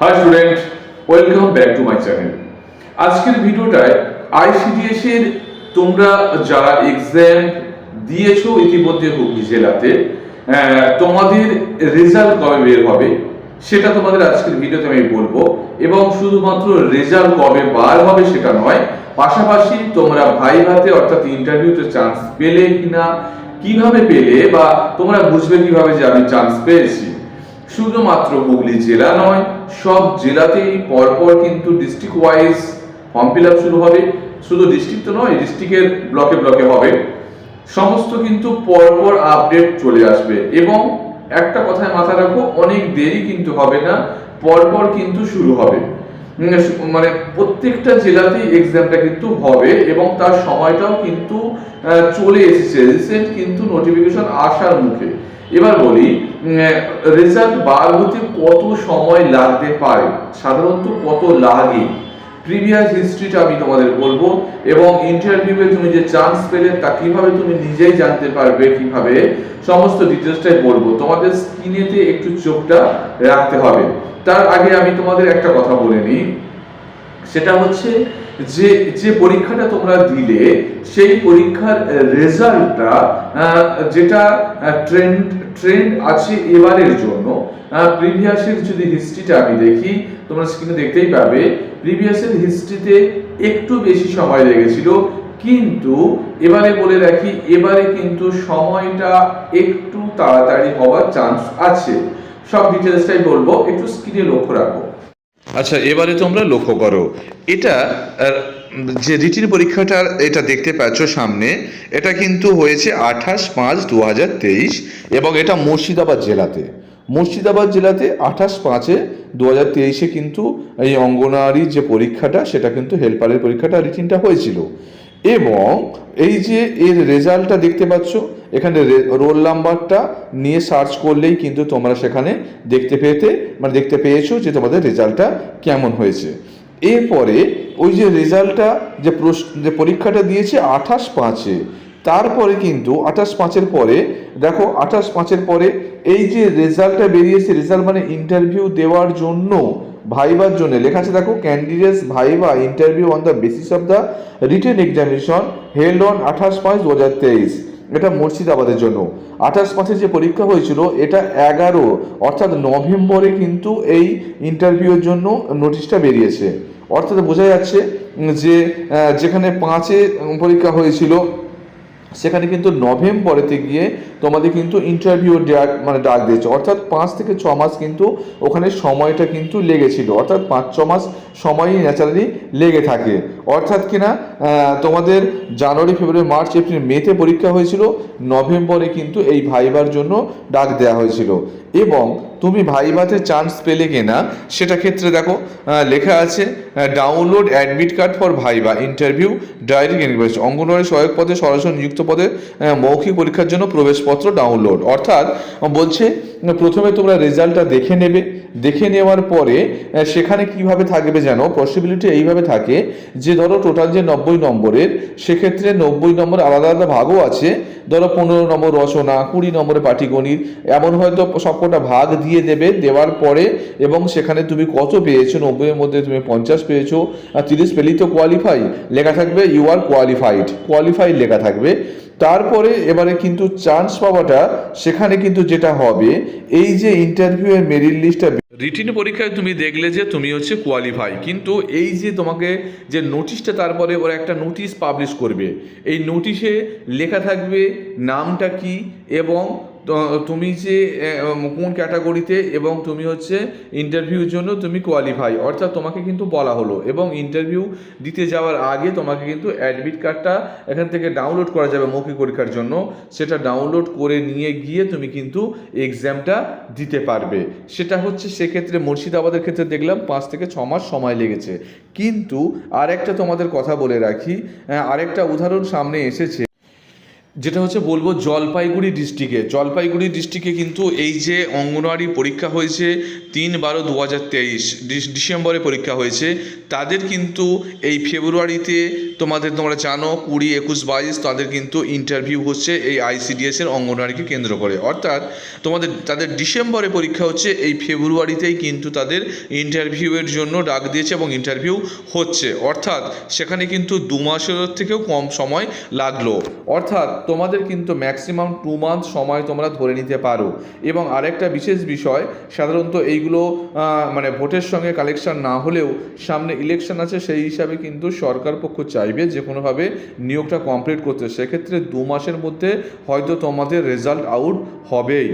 Hi student welcome back to my channel আজকের ভিডিওটায় ICDS এর তোমরা যারা এক্সাম দিয়েছ ইতিমধ্যে হুগলি জেলাতে তোমাদের রেজাল্ট কবে বের হবে সেটা তোমাদের আজকের ভিডিওতে আমি বলব এবং শুধুমাত্র রেজাল্ট কবে বার হবে সেটা নয়, পাশাপাশি তোমরা ভাইভাতে অর্থাৎ ইন্টারভিউতে চান্স পেলে কিনা, কীভাবে পেলে বা তোমরা বুঝবে কীভাবে যে আমি চান্স পেয়েছি। শুধুমাত্র হুগলি জেলা নয়, সব জেলাতেই পরপর কিন্তু ডিস্ট্রিক্ট ওয়াইজ ফর্ম ফিল শুরু হবে। শুধু ডিস্ট্রিক্ট নয় ডিস্ট্রিক্টের ব্লকে ব্লকে হবে। সমস্ত কিন্তু পরপর আপডেট চলে আসবে এবং একটা কথায় মাথায় রাখো, অনেক দেরি কিন্তু হবে না, পরপর কিন্তু শুরু হবে। মানে প্রত্যেকটা জেলাতেই এক্সামটা কিন্তু হবে এবং তার সময়টাও কিন্তু চলে এসেছে। রিসেন্ট কিন্তু নোটিফিকেশন আসার মুখে। এবার বলি রেজাল্ট বার হতে কত সময় লাগতে পারে? সাধারণত কত লাগে? প্রিভিয়াস হিস্ট্রিটা আমি তোমাদের বলব এবং ইন্টারভিউয়ে তুমি যে চান্স পেলে তা কীভাবে তুমি নিজেই জানতে পারবে, কীভাবে? সমস্ত ডিটেলসটাই বলব। তোমাদের স্ক্রিনেতে একটু চোখটা রাখতে হবে। তার আগে আমি তোমাদের একটা কথা বলে নিই। সেটা হচ্ছে যে যে পরীক্ষাটা তোমরা দিলে, সেই পরীক্ষার রেজাল্টটা যেটা ট্রেন্ড ট্রেন্ড আছে এবারের জন্য প্রিভিয়াসের যদি হিস্ট্রিটা আমি দেখি, তোমরা স্ক্রিনে দেখতেই পাবে প্রিভিয়াসের হিস্ট্রিতে একটু বেশি সময় লেগেছিল, কিন্তু এবারে বলে রাখি, এবারে কিন্তু সময়টা একটু তাড়াতাড়ি হওয়ার চান্স আছে। সব ডিটেলসটাই বলব, একটু স্ক্রিনে লক্ষ্য রাখো। আচ্ছা এবারে তোমরা লক্ষ্য করো। এটা যে রিটিন পরীক্ষাটা এটা দেখতে পাচ্ছ সামনে, এটা কিন্তু হয়েছে আঠাশ পাঁচ দু হাজার তেইশ এবং এটা মুর্শিদাবাদ জেলাতে। মুর্শিদাবাদ জেলাতে আঠাশ পাঁচে দু হাজার তেইশে কিন্তু এই অঙ্গনারী যে পরীক্ষাটা, সেটা কিন্তু হেল্পারের পরীক্ষাটা রিটিনটা হয়েছিল। এবং এই যে এর রেজাল্টটা দেখতে পাচ্ছ, এখানে রোল নাম্বারটা নিয়ে সার্চ করলেই কিন্তু তোমরা সেখানে দেখতে পেতে মানে দেখতে পেয়েছ যে তোমাদের রেজাল্টটা কেমন হয়েছে। এরপরে ওই যে রেজাল্টটা যে প্রশ্ন, যে পরীক্ষাটা দিয়েছে আঠাশ পাঁচে, তারপরে কিন্তু আঠাশ পাঁচের পরে, দেখো আঠাশ পাঁচের পরে এই যে রেজাল্টটা বেরিয়েছে, রেজাল্ট মানে ইন্টারভিউ দেওয়ার জন্য ভাইবার জন্য। লেখা আছে, দেখো candidates viva interview on the basis of the written examination held on আঠাশ পাঁচ দু হাজার তেইশ। এটা মুর্শিদাবাদের জন্য। আঠাশ পাঁচে যে পরীক্ষা হয়েছিল, এটা এগারো, অর্থাৎ নভেম্বরে কিন্তু এই ইন্টারভিউর জন্য নোটিশটা বেরিয়েছে। অর্থাৎ বোঝা যাচ্ছে যে যেখানে পাঁচে পরীক্ষা হয়েছিল সেখানে কিন্তু নভেম্বরেতে গিয়ে তোমাদের কিন্তু ইন্টারভিউ ডাক মানে ডাক দিয়েছে। অর্থাৎ পাঁচ থেকে ছ মাস কিন্তু ওখানে সময়টা কিন্তু লেগেছিল। অর্থাৎ পাঁচ, ছ মাস সময়ই ন্যাচারালি লেগে থাকে। অর্থাৎ কিনা তোমাদের জানুয়ারি, ফেব্রুয়ারি, মার্চ, এপ্রিল, মেতে পরীক্ষা হয়েছিল, নভেম্বরে কিন্তু এই ভাইবার জন্য ডাক দেওয়া হয়েছিল। এবং তুমি ভাইভাতে চান্স পেলে কিনা, সেটা ক্ষেত্রে দেখো লেখা আছে download admit card for viva interview direct invest anganwadi সহায়ক পদে সরাসরি নিযুক্ত পদে মৌখিক পরীক্ষার জন্য প্রবেশপত্র ডাউনলোড অর্থাৎ বলছে প্রথমে তোমরা রেজাল্টটা দেখে নেবে। দেখে নেওয়ার পরে সেখানে কীভাবে থাকবে যেন পসিবিলিটি এইভাবে থাকে যে ধরো টোটাল যে নব্বই নম্বরের, সেক্ষেত্রে নব্বই নম্বর আলাদা আলাদা ভাগও আছে। ধরো পনেরো নম্বর রচনা, কুড়ি নম্বরে পাটিগণিত, এমন হয়তো সবকটা ভাগ দিয়ে দেবে, দেওয়ার পরে এবং সেখানে তুমি কত পেয়েছ? নব্বইয়ের মধ্যে তুমি পঞ্চাশ পেয়েছ, আর তিরিশ পেলেই তো কোয়ালিফাই লেখা থাকবে ইউ আর কোয়ালিফাইড কোয়ালিফাইড লেখা থাকবে। তারপরে এবারে কিন্তু চান্স পাওয়াটা সেখানে কিন্তু যেটা হবে, এই যে ইন্টারভিউ এর মেরিট লিস্টটা রিটিন পরীক্ষায় তুমি দেখলে যে তুমি হচ্ছে কোয়ালিফাই কিন্তু এই যে তোমাকে যে নোটিশটা তারপরে ওরা একটা নোটিশ পাবলিশ করবে, এই নোটিশে লেখা থাকবে নামটা কি এবং তুমি যে কোন ক্যাটাগরিতে এবং তুমি হচ্ছে ইন্টারভিউর জন্য তুমি কোয়ালিফাই অর্থাৎ তোমাকে কিন্তু বলা হলো এবং ইন্টারভিউ দিতে যাওয়ার আগে তোমাকে কিন্তু অ্যাডমিট কার্ডটা এখান থেকে ডাউনলোড করা যাবে মৌখিক পরীক্ষার জন্য। সেটা ডাউনলোড করে নিয়ে গিয়ে তুমি কিন্তু এক্সামটা দিতে পারবে। সেটা হচ্ছে সেক্ষেত্রে মুর্শিদাবাদের ক্ষেত্রে দেখলাম পাঁচ থেকে ছ মাস সময় লেগেছে। কিন্তু আরেকটা তোমাদের কথা বলে রাখি আরেকটা উদাহরণ সামনে এসেছে। যেটা হচ্ছে বলব জলপাইগুড়ি ডিস্ট্রিক্টে। জলপাইগুড়ি ডিস্ট্রিক্টে কিন্তু এই যে অঙ্গনওয়াড়ি পরীক্ষা হয়েছে তিন বারো দু হাজার তেইশ ডিসেম্বরে পরীক্ষা হয়েছে। তাদের কিন্তু এই ফেব্রুয়ারিতে তোমাদের তোমরা জানো, কুড়ি, একুশ, বাইশ, তাদের কিন্তু ইন্টারভিউ হচ্ছে এই আইসিডিএসের অঙ্গনওয়াড়িকে কেন্দ্র করে। অর্থাৎ তোমাদের, তাদের ডিসেম্বরে পরীক্ষা হচ্ছে, এই ফেব্রুয়ারিতেই কিন্তু তাদের ইন্টারভিউয়ের জন্য ডাক দিয়েছে এবং ইন্টারভিউ হচ্ছে। অর্থাৎ সেখানে কিন্তু দু মাসের থেকেও কম সময় লাগল। অর্থাৎ তোমাদের কিন্তু ম্যাক্সিমাম টু মান্থ সময় তোমরা ধরে নিতে পারো। এবং আরেকটা বিশেষ বিষয়, সাধারণত এইগুলো মানে ভোটের সঙ্গে কালেকশন না হলেও সামনে ইলেকশন আছে, সেই হিসাবে কিন্তু সরকার পক্ষ চাইবে যে কোনোভাবে নিয়োগটা কমপ্লিট করতে। সেক্ষেত্রে দু মাসের মধ্যে হয়তো তোমাদের রেজাল্ট আউট হবেই।